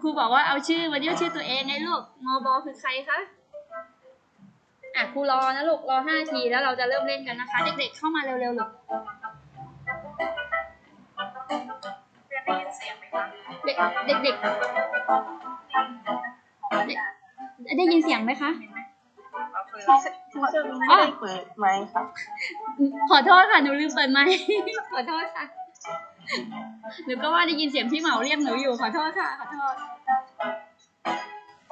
ครูบอกว่าเอาชื่อมาเรียกชื่อตัวเองไงลูกมอบอคือใครคะอะครูรอนะลูกรอห้าทีแล้วเราจะเริ่มเล่นกันนะคะ เด็กๆเข้ามาเร็วๆลูกเรียนได้ยินเสียงไหมคะเด็กเด็กเด็กเด็กได้ยินเสียงไหมคะเอาคือเราที่เชื่อมไม่ได้เปิดไหมครับขอโทษค่ะหนูลืมเปิดไมค์ขอโทษค่ะ หนูก็ว่าได้ยินเสียงพี่เหมาเรียกหนูอยู่ขอโทษค่ะขอโทษ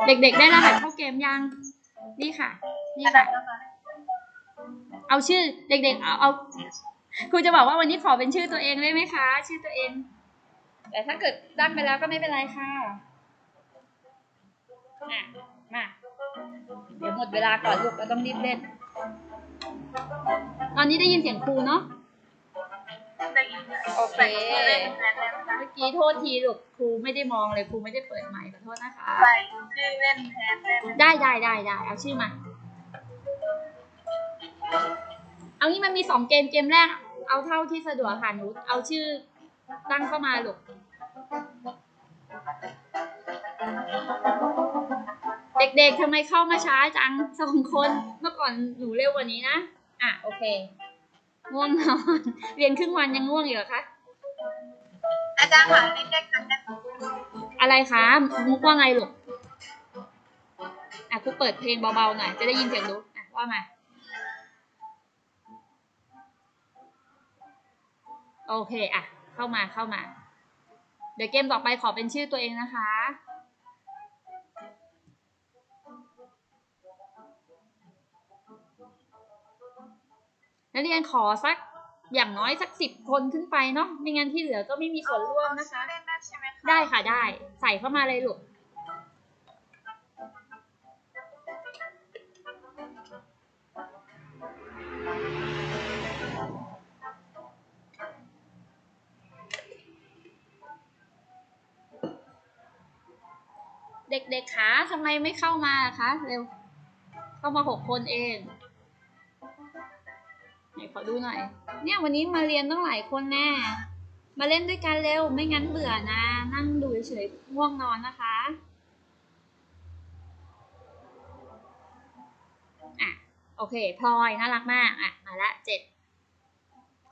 เด็กๆได้รหัสเข้าเกมยัง นี่ค่ะ นี่ค่ะ เอาชื่อเด็กๆเอาเอาครูจะบอกว่าวันนี้ขอเป็นชื่อตัวเองได้ไหมคะ ชื่อตัวเอง แต่ถ้าเกิดตั้งไปแล้วก็ไม่เป็นไรค่ะอะมาเดี๋ยวหมดเวลาก่อนลูกเราต้องรีบเล่น ตอนนี้ได้ยินเสียงครูเนาะ โอเคเล่นแทนได้ไหมคะเมื่อกี้โทษทีลูกครูไม่ได้มองเลยครูไม่ได้เปิดไมค์ขอโทษนะคะ ใส่ชื่อเล่นแทนได้ไหมได้ได้ได้ได้เอาชื่อมา เอางี้มันมีสองเกมเกมแรก เอาเท่าที่สะดวกค่ะหนูเอาชื่อตั้งเข้ามาลูก เด็กๆทำไมเข้ามาช้าจังสองคนเมื่อก่อนหนูเร็วกว่านี้นะ อะโอเค ง่วงนอน เรียนครึ่งวันยังง่วงอยู่เหรอคะ อาจารย์ค่ะเล่นได้กันนะอะไรคะมุกว่าไงลูกอะครูเปิดเพลงเบาๆหน่อยจะได้ยินเสียงรู้อะว่ามาโอเคอะ เข้ามาเข้ามา เดี๋ยวเกมต่อไปขอเป็นชื่อตัวเองนะคะ นักเรียนขอสักอย่างน้อยสักสิบคนขึ้นไปเนาะไม่งั้นที่เหลือก็ไม่มีส่วนร่วมนะคะเล่นได้ใช่ไหมคะได้ค่ะได้ ใส่เข้ามาเลยลูกเด็กๆคะทำไมไม่เข้ามาคะ เร็ว เข้ามาหกคนเองไหน ขอดูหน่อย เนี่ยวันนี้มาเรียนต้องหลายคนแน่ มาเล่นด้วยกันเร็ว ไม่งั้นเบื่อนะ นั่งดูเฉยๆง่วงนอนนะคะอะโอเคพลอยน่ารักมากอะมาละเจ็ด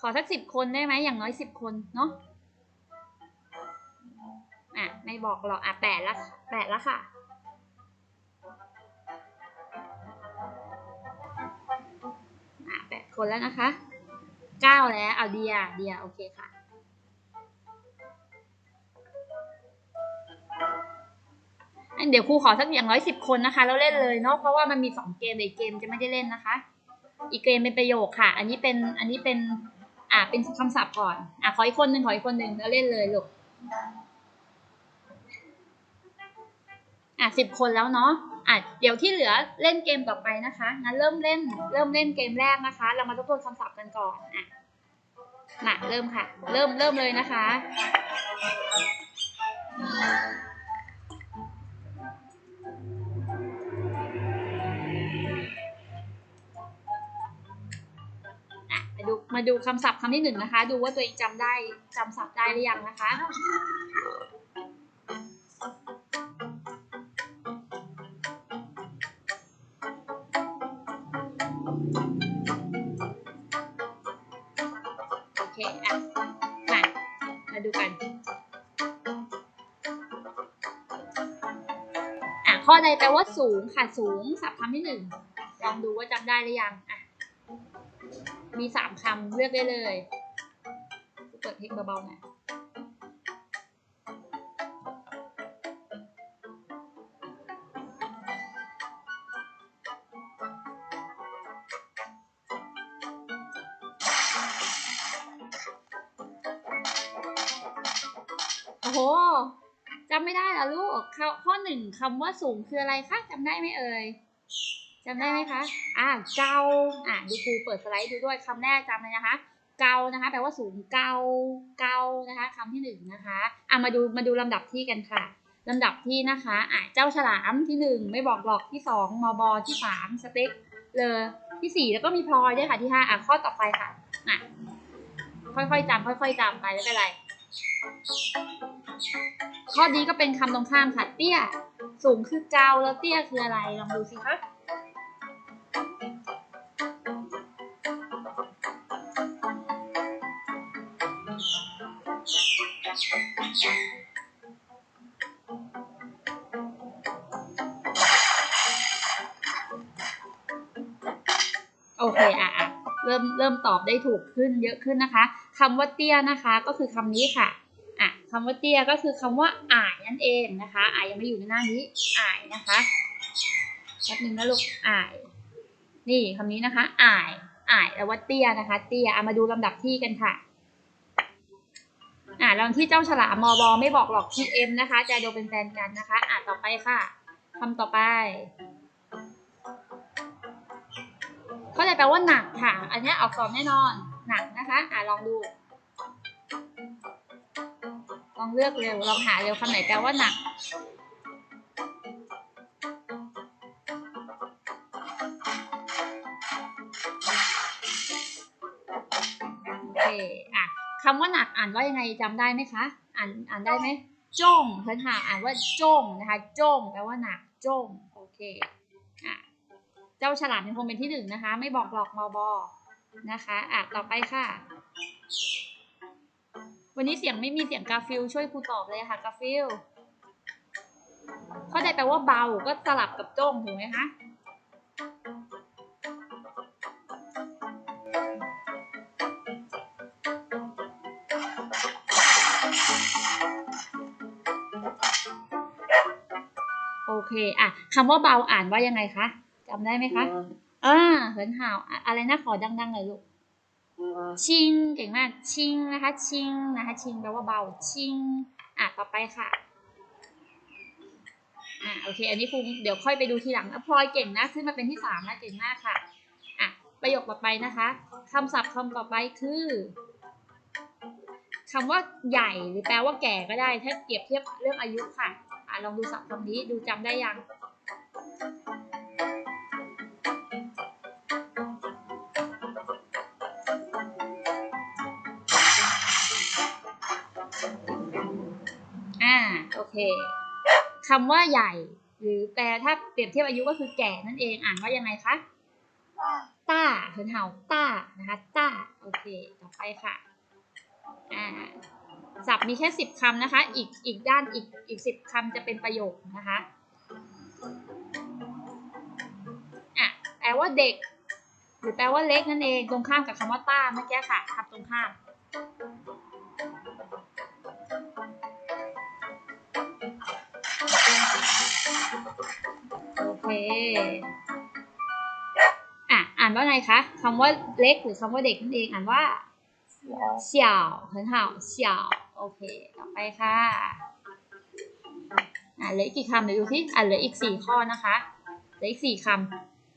ขอสักสิบคนได้ไหมอย่างน้อยสิบคนเนาะอะไม่บอกหรอกอะแปดละแปดละค่ะ คนแล้วนะคะเก้าแล้วเอาเดียเดียโอเคค่ะอันเดี๋ยวครูขอสักอย่างน้อยสิบคนนะคะ แล้วเล่นเลยเนาะเพราะว่ามันมีสองเกมแต่อีกเกมจะไม่ได้เล่นนะคะ อีกเกมเป็นประโยคค่ะ อันนี้เป็นอันนี้เป็นอ่าเป็นคำศัพท์ก่อนอะขออีกคนหนึ่งขออีกคนหนึ่งแล้วเล่นเลยลูกอะสิบคนแล้วเนาะ อะเดี๋ยวที่เหลือเล่นเกมต่อไปนะคะงั้นเริ่มเล่นเริ่มเล่นเกมแรกนะคะ เรามาทบทวนคำศัพท์กันก่อนอะมาเริ่มค่ะ เริ่มเริ่มเลยนะคะอะมาดูมาดูคำศัพท์คำที่หนึ่งนะคะ ดูว่าตัวเองจำได้จำศัพท์ได้หรือยังนะคะ อะข้อใดแปลว่าสูงค่ะสูงศัพท์คำที่หนึ่งลองดูว่าจำได้หรือยังอะมีสามคำเลือกได้เลย เปิดเพลงเบาๆหน่อยโอ้โห จำไม่ได้เหรอลูกข้อหนึ่งคำว่าสูงคืออะไรคะจำได้ไหมเอ่ยจำได้ไหมคะ อ่าเกาอ่าดูครูเปิดสไลด์ดูด้วยคำแรกจำเลยนะคะ เกานะคะ แปลว่าสูงเกา เกานะคะคำที่หนึ่งนะคะ อ่ามาดูมาดูลำดับที่กันค่ะลำดับที่นะคะ อ่าเจ้าฉลามที่หนึ่งไม่บอกหรอกที่สองมอบอที่สามสเต็กเลยที่สี่แล้วก็มีพลอยด้วยค่ะที่ห้าอะข้อต่อไปค่ะ อะค่อยๆจำค่อย ๆจำไปไม่เป็นไร ข้อนี้ก็เป็นคำตรงข้ามค่ะเตี้ย สูงคือเกาแล้วเตี้ยคืออะไร ลองดูสิคะโอเคอะอะเริ่มเริ่มตอบได้ถูกขึ้นเยอะขึ้นนะคะ คำว่าเตี้ยนะคะ ก็คือคำนี้ค่ะอะคำว่าเตี้ยก็คือคำว่าอ่ายนั่นเองนะคะอ่ายยังไม่อยู่ในหน้านี้อ่ายนะคะแป๊บนึงนะลูกอ่ายนี่คำนี้นะคะอ่ายอ่ายแล้วว่าเตี้ยนะคะ เตี้ยเอามาดูลำดับที่กันค่ะอ่าลองที่เจ้าฉลามมอบอไม่บอกหรอกที่เอ็มนะคะจะโดเป็นแฟนกันนะคะ อ่าต่อไปค่ะคำต่อไป เข้าใจแปลว่าหนักค่ะ อันนี้ออกสอบแน่นอน นะคะอ่าลองดู ลองเลือกเร็ว ลองหาเร็วคำไหนแปลว่าหนัก โอเค อะคำว่าหนักอ่านว่ายังไงจำได้ไหมคะ อ่านอ่านได้ไหมจ้งเพิ่นหาอ่านว่าจ้งนะคะจ้งแปลว่าหนักจ้งโอเคอะเจ้าฉลามยังคงเป็นที่หนึ่งนะคะ ไม่บอกหลอกมอบอ นะคะอะต่อไปค่ะ วันนี้เสียงไม่มีเสียงกาฟิลช่วยครูตอบเลยค่ะกาฟิลเข้าใจแปลว่าเบาก็สลับกับจ้งถูกไหมคะโอเค อะคำว่าเบาอ่านว่ายังไงคะจำได้ไหมคะ อ่าเหินห่าวอะอะไรนะขอดังๆเลยลูก ชิง เก่งมาก ชิงนะคะ ชิงนะคะ ชิงแปลว่าเบา ชิง อะ ต่อไปค่ะ อะ โอเค อันนี้ครูเดี๋ยวค่อยไปดูทีหลังนะพลอยเก่งนะ ขึ้นมาเป็นที่สามนะเก่งมากค่ะ อะ ประโยคต่อไปนะคะคำศัพท์คำต่อไปคือคำว่าใหญ่หรือแปลว่าแก่ก็ได้ ถ้าเปรียบเทียบเรื่องอายุค่ะ อะ ลองดูศัพท์คำนี้ ดูจำได้ยัง เคคำว่าใหญ่ หรือแปลถ้าเปรียบเทียบอายุก็คือแก่นั่นเองอ่านว่ายังไงคะต้าเหินเห่าต้านะคะต้าโอเคต่อไปค่ะอ่าศัพท์มีแค่สิบคำนะคะ อีกอีกด้านอีกอีกสิบคำจะเป็นประโยคนะคะอะแปลว่าเด็ก หรือแปลว่าเล็กนั่นเองตรงข้ามกับคำว่าต้าเมื่อกี้ค่ะทับตรงข้าม อะอ่านว่าไงคะคำว่าเล็กหรือคำว่าเด็กนั่นเองอ่านว่าเสี่ยว很好เสี่ยวโอเค ต่อไปค่ะอะเหลืออีกกี่คำเดี๋ยวดูที่อะเหลืออีกสี่ข้อนะคะเหลืออีกสี่ค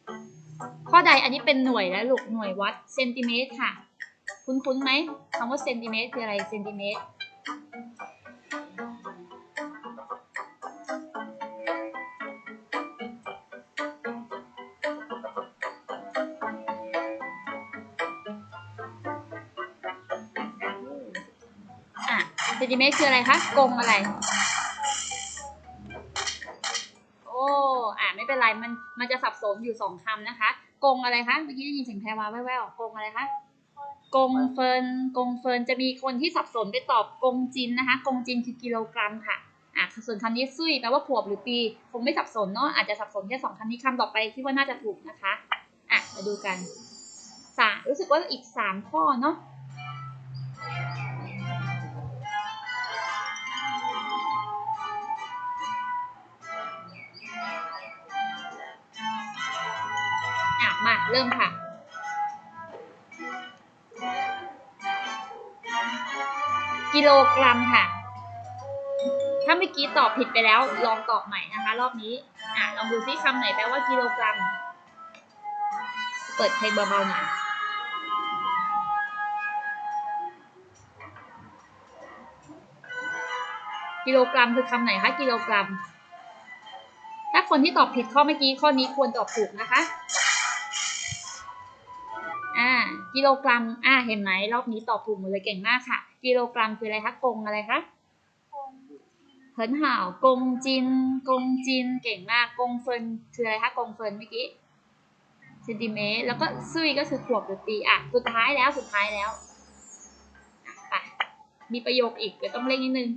ำข้อใดอันนี้เป็นหน่วยแล้วลูกหน่วยวัดเซนติเมตรค่ะ คุ้นๆไหมคำว่าเซนติเมตรคืออะไรเซนติเมตร นติเมตรคืออะไรคะกลมอะไร โอ้อะไม่เป็นไรมันมันจะสับสนอยู่สองคำนะคะกงอะไรคะเมื่อกี้ได้ยินเสียงแพรวาแว่วๆกงอะไรคะกงเฟินกงเฟินจะมีคนที่สับสนไปตอบกงจินนะคะกงจินคือกิโลกรัมค่ะอะส่วนคำนี้ซุยแปลว่าขวบหรือปีคงไม่สับสนเนาะอาจจะสับสนแค่สองคำนี้คำต่อไปคิดว่าน่าจะถูกนะคะอะมาดูกันสามรู้สึกว่าอีกสามข้อเนาะ เริ่มค่ะ กิโลกรัมค่ะ ถ้าเมื่อกี้ตอบผิดไปแล้ว ลองตอบใหม่นะคะ รอบนี้ อะลองดูซิคำไหนแปลว่ากิโลกรัม เปิดเพลงเบาๆหน่อยกิโลกรัมคือคำไหนคะกิโลกรัม ถ้าคนที่ตอบผิดข้อเมื่อกี้ข้อนี้ควรตอบถูกนะคะ กิโลกรัม อ่า เห็นไหมรอบนี้ตอบถูกหมดเลยเก่งมากค่ะ กิโลกรัมคืออะไรคะ กงอะไรคะเหินห่าวกงจิน กงจิน เก่งมาก กงเฟินคืออะไรคะ กงเฟินเมื่อกี้เซนติเมตร แล้วก็ซุยก็คือขวบหรือปี อะ สุดท้ายแล้ว สุดท้ายแล้วอะไปมีประโยคอีกเดี๋ยวต้องเร่งนิดนึง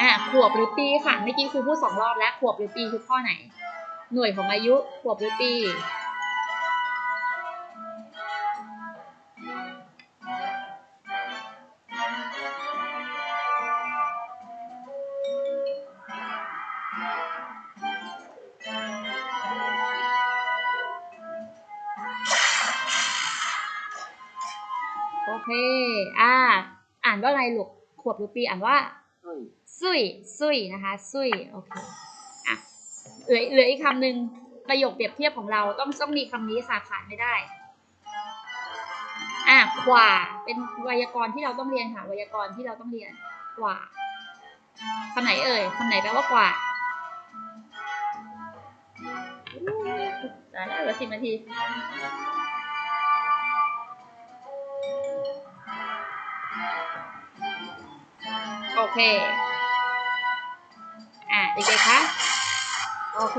อะ ขวบหรือปีค่ะ เมื่อกี้ครูพูดสองรอบแล้ว ขวบหรือปีคือข้อไหน หน่วยของอายุ ขวบหรือปี อ่านว่าอะไรลูกขวบหรือปีอ่านว่าซุยซุยนะคะซุยโอเคอะเหลือเหลืออีกคำหนึ่งประโยคเปรียบเทียบของเราต้องต้องมีคำนี้ค่ะขาดไม่ได้อะขวาเป็นไวยากรณ์ที่เราต้องเรียนค่ะไวยากรณ์ที่เราต้องเรียนขวาคำไหนเอ่ยคำไหนแปลว่ากว่าตายแล้วเหลือสิบนาที โอเค อะเด็กๆคะ โอเค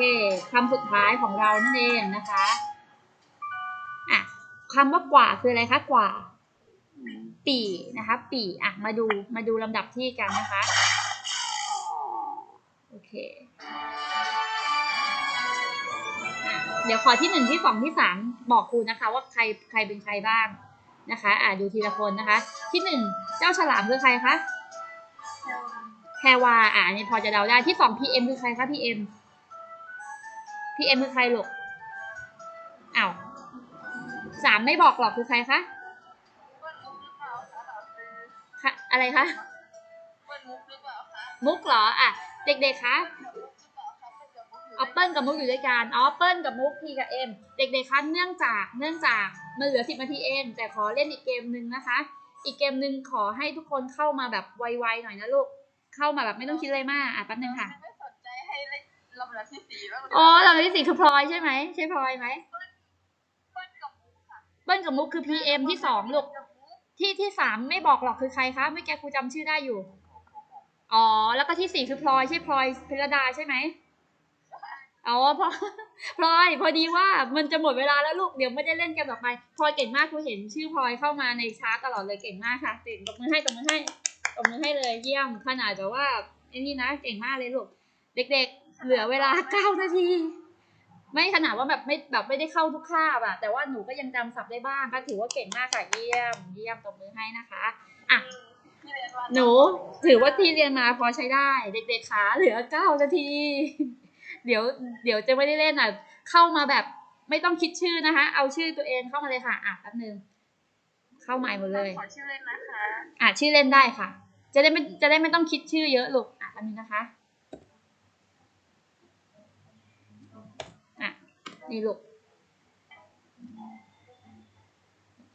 คำสุดท้ายของเรานั่นเองนะคะ อะคำว่ากว่าคืออะไรคะกว่า ปีนะคะ ปีอะมาดูมาดูลำดับที่กันนะคะ โอเคอะเดี๋ยวขอที่หนึ่งที่สองที่สามบอกครูนะคะ ว่าใครใครเป็นใครบ้างนะคะ อะดูทีละคนนะคะ ที่หนึ่งเจ้าฉลามคือใครคะ แพรวาอะอันนี้พอจะเดาได้ที่สองพีเอ็มคือใครคะพีเอ็มพีเอ็มคือใครหลูกอ้าวสามไม่บอกหรอกคือใครคะเปิ้ลมุกหรือเปล่าคะอะไรคะมุกหรือเปล่าคะมุกเหรออะเด็กๆคะมุกหรือปล่าคะเปิลกับมุกอยู่ออเปิ้ลกับมุกอยู่ด้วยกันอ๋อเปิ้ลกับมุกพีกับเอ็มเด็กๆคะเนื่องจากเนื่องจากมันเหลือสิบนาทีเองแต่ขอเล่นอีกเกมหนึ่งนะคะ อีกเกมหนึ่งขอให้ทุกคนเข้ามาแบบไวๆหน่อยนะลูก เข้ามาแบบไม่ต้องคิดอะไรมากอะแป๊บนึงค่ะไม่สนใจให้เล่นลำดับที่สี่บ้างเลยอ๋อลำดับที่สี่คือพลอยใช่ไหมใช่พลอยไหมเปิ้ลกับมุกค่ะเปิ้ลกับมุกคือ PM ที่สองลูกกับมุกที่ที่สามไม่บอกหรอกคือใครคะไม่แกครูจำชื่อได้อยู่ อ๋อ แล้วก็ที่สี่คือพลอยใช่พลอยพิรดาใช่ไหม อ๋อพลอยพลอยพอดีว่ามันจะหมดเวลาแล้วลูกเดี๋ยวไม่ได้เล่นกันต่อไปพลอยเก่งมากครูเห็นชื่อพลอยเข้ามาในชาร์ตตลอดเลยเก่งมากค่ะเก่งตบมือให้ตบมือให้ตบมือให้เลยเยี่ยมขนาดแบบว่าไอ้นี่นะเก่งมากเลยลูกเด็ก ๆ เหลือเวลาเก้านาทีไม่ขนาดว่าแบบไม่แบบไม่ได้เข้าทุกคาบอะแต่ว่าหนูก็ยังจำศัพท์ได้บ้างก็ถือว่าเก่งมากค่ะเยี่ยมเยี่ยมตบมือให้นะคะอะหนูถือว่าที่เรียนมาพอใช้ได้ เด็ก ๆขาเหลือเก้านาที เดี๋ยวเดี๋ยวจะไม่ได้เล่นอะเข้ามาแบบไม่ต้องคิดชื่อนะคะ เอาชื่อตัวเองเข้ามาเลยค่ะอะแป๊บนึงเข้าใหม่หมดเลยขอชื่อเล่นนะคะอะชื่อเล่นได้ค่ะ จะได้ไม่จะได้ไม่ต้องคิดชื่อเยอะลูกอะแป๊บนึงนะคะอะนี่ลูก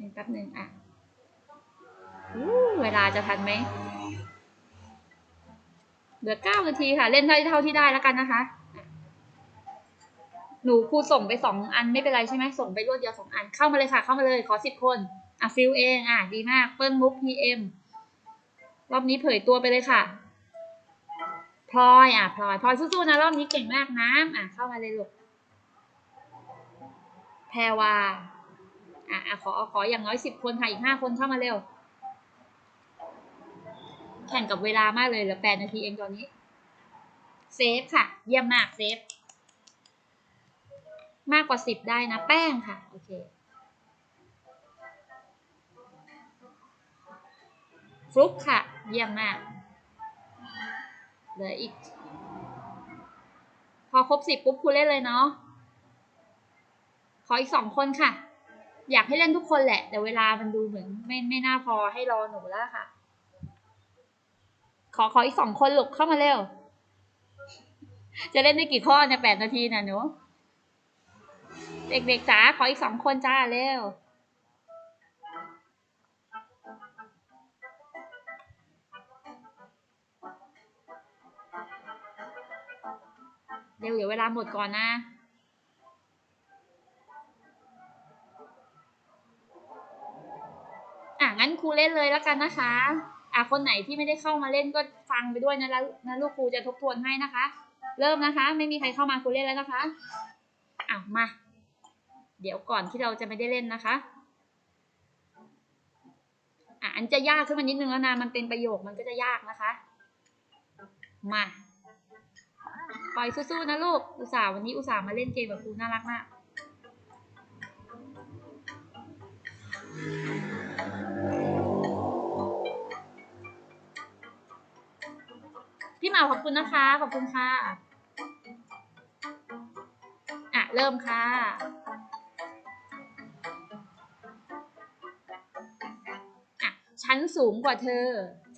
นี่แป๊บนึงอะอู้เวลาจะทันไหมเหลือเก้านาทีค่ะ เล่นได้เท่าที่ได้แล้วกันนะคะอะ หนูครูส่งไปสองอันไม่เป็นไรใช่ไหมส่งไปรวดเดียวสองอันเข้ามาเลยค่ะ เข้ามาเลยขอสิบคนอะฟิลเองอะดีมากเปิ้ลมุกพีเอ็มรอบนี้เผยตัวไปเลยค่ะพลอยอะพลอยพลอยสู้ๆนะรอบนี้เก่งมากนะอะเข้ามาเลยลูกแพรวาอะอะขอขออย่างน้อยสิบคนค่ะอีกห้าคนเข้ามาเร็ว แข่งกับเวลามากเลยเหลือแปดนาทีเองตอนนี้ เซฟค่ะ เยี่ยมมากเซฟ มากกว่าสิบได้นะแป้งค่ะ โอเคฟลุกค่ะ เยี่ยมมาก เหลืออีก พอครบสิบปุ๊บครูเล่นเลยเนาะ ขออีกสองคนค่ะ อยากให้เล่นทุกคนแหละ แต่เวลามันดูเหมือนไม่ไม่น่าพอให้รอหนูแล้วค่ะ ขอขออีกสองคนหลูกเข้ามาเร็ว จะเล่นได้กี่ข้อเนี่ยแปดนาทีนะหนู เด็กๆจ๋าขออีกสองคนจ้าเร็วเร็วเดี๋ยวเวลาหมดก่อนนะอะงั้นครูเล่นเลยแล้วกันนะคะอะคนไหนที่ไม่ได้เข้ามาเล่นก็ฟังไปด้วยนะแล้วนะลูกครูจะทบทวนให้นะคะ เริ่มนะคะ ไม่มีใครเข้ามาครูเล่นแล้วนะคะอะมา เดี๋ยวก่อนที่เราจะไม่ได้เล่นนะคะอะอันจะยากขึ้นมานิดนึงแล้วนะมันเป็นประโยคมันก็จะยากนะคะ มาปล่อยสู้ๆนะลูก อุตส่าห์วันนี้อุตส่าห์มาเล่นเกมแบบครูน่ารักมากพี่หมาขอบคุณนะคะ ขอบคุณค่ะ อะ เริ่มค่ะ ชั้นสูงกว่าเธอ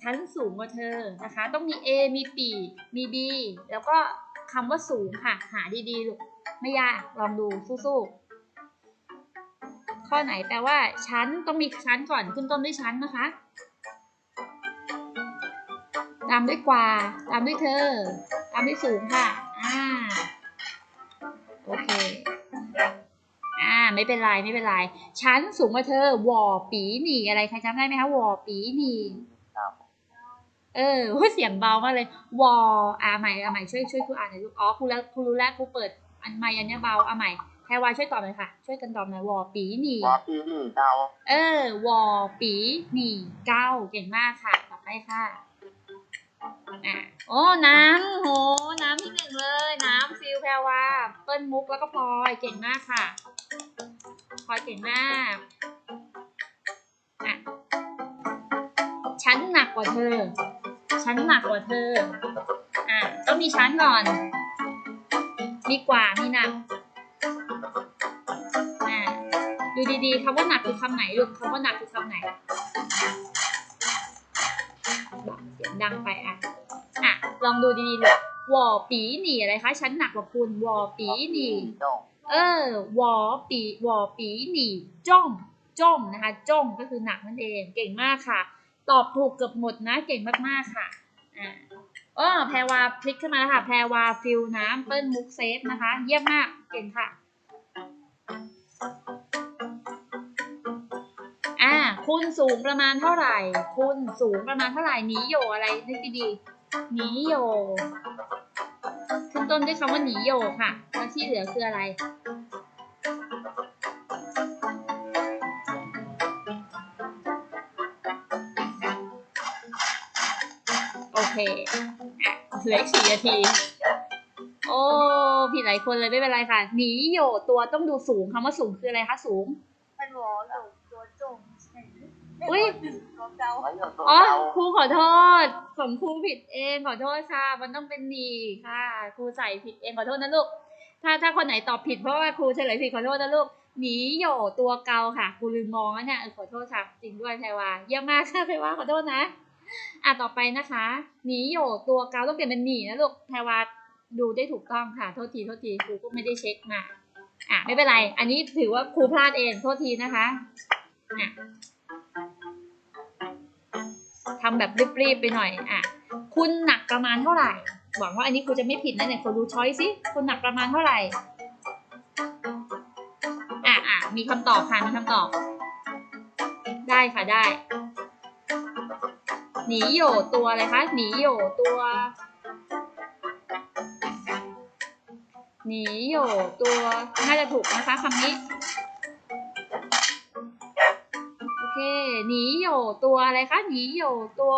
ชั้นสูงกว่าเธอนะคะ ต้องมี A มีปีมี B แล้วก็คำว่าสูงค่ะ หาดีๆลูกไม่ยากลองดูสู้ๆข้อไหนแปลว่า ชั้นต้องมีชั้นก่อนขึ้นต้นด้วยชั้นนะคะ ตามด้วยกว่า ตามด้วยเธอ ตามด้วยสูงค่ะ อ่า ไม่เป็นไรไม่เป็นไรชั้นสูงกว่าเธอวอปีหนีอะไรใครจำได้ไหมคะวอปีหนีครับเออโอ้ยเสียงเบามากเลยวออ่าใหม่อ่าใหม่ช่วยช่วยครูอ่านหน่อยลูกอ๋อครูแล้วครูรู้แล้วครูเปิดอันใหม่อันเนี้ยเบาอ่าใหม่แพรวาช่วยตอบหน่อยค่ะ ช่วยกันตอบหน่อยวอปีหนีวอปีหนีเก้าเออวอปีหนีเก้าเก่งมากค่ะต่อไปค่ะ อะโอ้น้ำโหน้ำที่หนึ่งเลย น้ำฟิลแพรวาเปิ้ลมุกแล้วก็พลอยเก่งมากค่ะพลอยเก่งมากอะฉันหนักกว่าเธอ ฉันหนักกว่าเธออะต้องมีชั้นก่อน มีกว่ามีหนักอะดูดีๆคำว่าหนักคือคำไหนลูกคำว่าหนักคือคำไหนบอกเสียงดังไปอะอะลองดูดีๆลูกวอปีหนีอะไรคะฉันหนักกว่าคุณวอปีหนีจ้องเออวอปีวอปีหนีจ้องจ้องนะคะจ้องก็คือหนักนั่นเอง เก่งมากค่ะ ตอบถูกเกือบหมดนะ เก่งมากๆค่ะอ่าเออแพรวาพลิกขึ้นมาแล้วค่ะ แพรวาฟิลน้ำเปิ้ลมุกเซฟนะคะ เยี่ยมมาก เก่งค่ะอ่า คุณสูงประมาณเท่าไหร่คุณสูงประมาณเท่าไหร่หนีโยอะไรนึกดีๆหนีโยขึ้นต้นด้วยคำว่าหนีโยค่ะแล้วที่เหลือคืออะไรโอเคเหลืออีกสี่นาที โอ้ผิดหลายคนเลยไม่เป็นไรค่ะ หนีโยตัวต้องดูสูงคำว่าสูงคืออะไรคะสูง เป็นหมอหลงตัวจง อุ๊ยตัวเก่าไว้กับตัวอ๋อเก่าครูขอโทษของครูผิดเองขอโทษค่ะ มันต้องเป็นหนีค่ะ ครูใส่ผิดเองขอโทษนะลูก ถ้าถ้าคนไหนตอบผิดเพราะว่าครูเฉลยผิดขอโทษนะลูก หนีโยตัวเกาค่ะ ครูลืมมองแล้วเนี่ยเออขอโทษค่ะ จริงด้วยแพรวาเยี่ยมมากค่ะแพรวาขอโทษนะ อะต่อไปนะคะ หนีโยตัวเกาต้องเปลี่ยนเป็นหนีนะลูก แพรวาดูได้ถูกต้องค่ะ โทษทีโทษทีครูก็ไม่ได้เช็คมา อะไม่เป็นไร อันนี้ถือว่าครูพลาดเอง โทษทีนะคะ อะ ทำแบบรีบๆไปหน่อยอะคุณหนักประมาณเท่าไหร่ หวังว่าอันนี้ครูจะไม่ผิดนะเนี่ยขอดูช้อยสิคุณหนักประมาณเท่าไหร่อะอะมีคำตอบค่ะมีคำตอบ ได้ค่ะได้ หนีโยตัวอะไรคะหนีโยตัวหนีโยตัวน่าจะถูกนะคะคำนี้ หนีโยตัวอะไรคะหนีโยตัว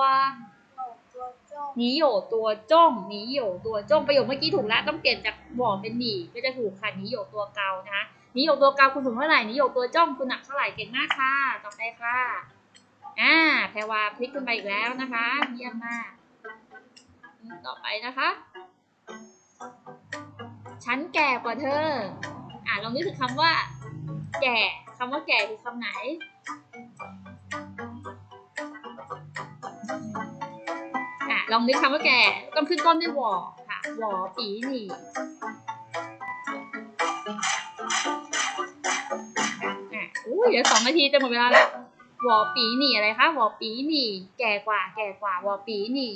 ตัวจงหนีโยตัวจ้องหนีโยตัวจ้องประโยคเมื่อกี้ถูกแล้วต้องเปลี่ยนจากหวอเป็นหนีก็จะถูกค่ะหนีโยตัวเกานะคะหนีโยตัวเกาคุณสูงเท่าไหร่หนีโยตัวจ้องคุณหนักเท่าไหร่เก่งมากค่ะต่อไปค่ะอ่าแพรวาพลิกขึ้นไปอีกแล้วนะคะเยี่ยมมากอืมต่อไปนะคะ ฉันแก่กว่าเธอ อ่าลองนึกถึงคำว่า แก่คำว่าแก่คือคำไหน ลองนึกคำว่าแก่ต้องขึ้นต้นด้วยวอค่ะวอปีหนีอะอุ้ยเดี๋ยวสองนาทีจะหมดเวลาแล้ววอปีหนีอะไรคะวอปีหนีแก่กว่า แก่กว่าวอปีหนี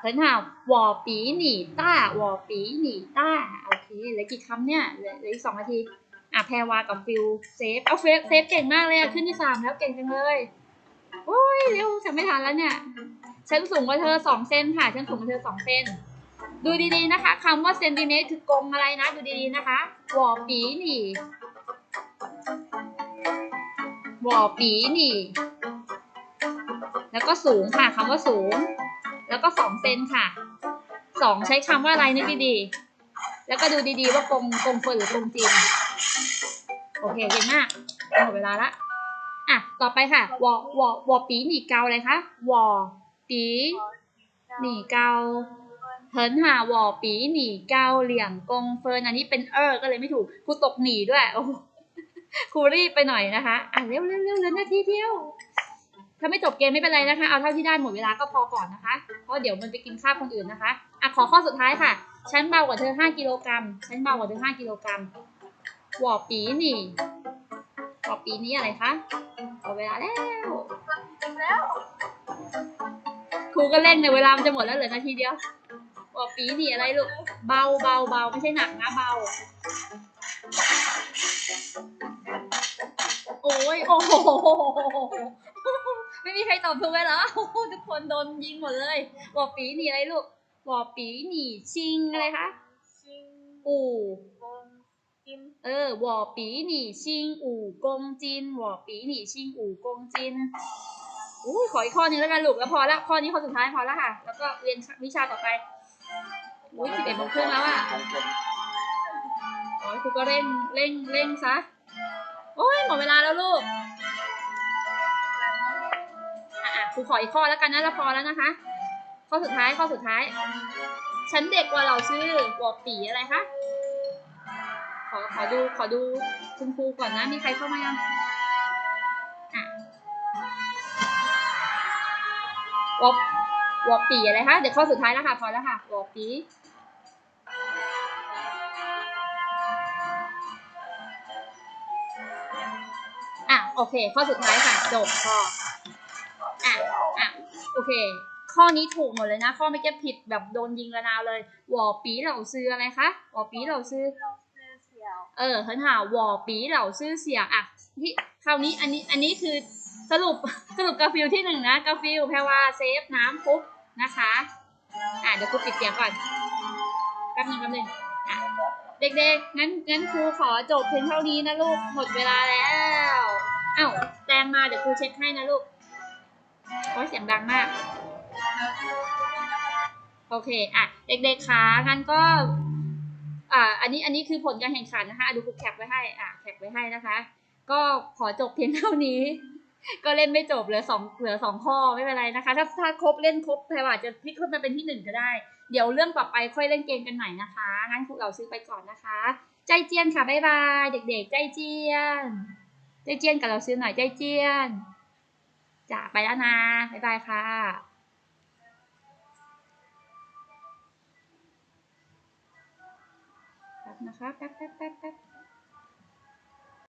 เพิ่นหาวอปีหนีต้าวอปีหนีต้าโอเคเหลือกี่คำเนี่ยเหลือเหลืออีกสองนาทีอะแพรวากับฟิลเซฟเอาเฟฟเซฟเก่งมากเลยอะขึ้นที่สามแล้วเก่งจังเลยโอ้ยเร็วจะไม่ทันแล้วเนี่ย ฉันสูงกว่าเธอสองเซนค่ะ ฉันสูงกว่าเธอสองเซน ดูดีๆนะคะคำว่าเซนติเมตรคือกงอะไรนะ ดูดีๆนะคะหวอปีหนี่หวอปีหนี่ แล้วก็สูงค่ะคำว่าสูง แล้วก็สองเซนค่ะสองใช้คำว่าอะไรนึกดีๆ แล้วก็ดูดีๆว่ากงกงเฟิร์หรือกงจีนโอเคเก่งมากหมดเวลาละอะ ต่อไปค่ะวอวอวอปีหนีเกาอะไรคะวอ ปีหนีเกาเหินหาวอปีหนีเกาเหลี่ยงกงเฟิร์นอันนี้เป็นเออก็เลยไม่ถูกครูตกหนีด้วยโอ้โหครูรีบไปหน่อยนะคะ อะเร็วเร็วเร็วเหลือนาทีเดียว ถ้าไม่จบเกมไม่เป็นไรนะคะ เอาเท่าที่ได้หมดเวลาก็พอก่อนนะคะ เพราะเดี๋ยวมันไปกินข้าวคนอื่นนะคะ อะขอข้อสุดท้ายค่ะ ฉันเบากว่าเธอห้ากิโลกรัม ฉันเบากว่าเธอห้ากิโลกรัมวอปีหนีวอปีนี้อะไรคะหมดเวลาแล้วจริงแล้ว ครูก็เร่งเลยเวลามันจะหมดแล้วเหลือนาทีเดียวบอกปีหนีอะไรลูก เบาเบาเบาไม่ใช่หนักนะเบา โอ้ยโอ้โห ไม่มีใครตอบถูกเลยเหรอ ทุกคนโดนยิงหมดเลยบอกปีหนีอะไรลูกบอกปีหนีชิงอะไรคะ อู่เออวอปีหนีชิงอู่กงจินวอปีหนีชิงอู่กงจิน อุ้ยขออีกข้อนึงแล้วกันลูกแล้วพอละข้อนี้ข้อสุดท้ายพอละค่ะ แล้วก็เรียนวิชาต่อไปอุ้ยสิบเอ็ดโมงครึ่งแล้วอะโอ้ยครูก็เร่งเร่งเร่งซะโอ้ยหมดเวลาแล้วลูกอะอะครูขออีกข้อแล้วกันนะแล้วพอแล้วนะคะ ข้อสุดท้ายข้อสุดท้าย ฉันเด็กกว่าเราชื่อวอปีอะไรคะขอขอดูขอดูคุณครูก่อนนะมีใครเข้ามายัง วอปวอปีอะไรคะเดี๋ยวข้อสุดท้ายแล้วค่ะพอแล้วค่ะวอปีอะโอเค ข้อสุดท้ายค่ะจบข้ออะอะโอเค ข้อนี้ถูกหมดเลยนะ ข้อไม่แก้ผิดแบบโดนยิงระนาวเลยวอปีเหล่าซื้ออะไรคะวอปีเหล่าซื้อเออเฮ้นหาวอปีเหล่าซื้อเสียอะที่คราวนี้อันนี้อันนี้คือ สรุปสรุปกาฟิลที่หนึ่งนะกาฟิลแพรว่าเซฟน้ำปุ๊บนะคะอะเดี๋ยวครูปิดเสียงก่อนแป๊บหนึงแป๊บหนึงอะเด็กๆงั้นงั้นครูขอจบเพียงเท่านี้นะลูกหมดเวลาแล้วอ้าวแตงมาเดี๋ยวครูเช็คให้นะลูกโอ้ยเสียงดังมากโอเคอะเด็กๆคะงั้นก็อ่าอันนี้อันนี้คือผลการแข่งขันนะคะอะดูครูแคปไว้ให้อะแคปไว้ให้นะคะ ก็ขอจบเพียงเท่านี้ ก็เล่นไม่จบเหลือสองเหลือสองข้อไม่เป็นไรนะคะ ถ้าถ้าครบเล่นครบแพรว่าจะพลิกขึ้นมาเป็นที่หนึ่งก็ได้ เดี๋ยวเรื่องต่อไปค่อยเล่นเกมกันใหม่นะคะ งั้นพวกเราซื้อไปก่อนนะคะ ใจเจียนค่ะบ๊ายบายเด็กๆ ใจเจียน ใจเจียนกับเราซื้อหน่อยใจเจียนจ้ะไปแล้วนะบ๊ายบายค่ะแป๊บนะคะแป๊บแป๊บแป๊บแป๊บ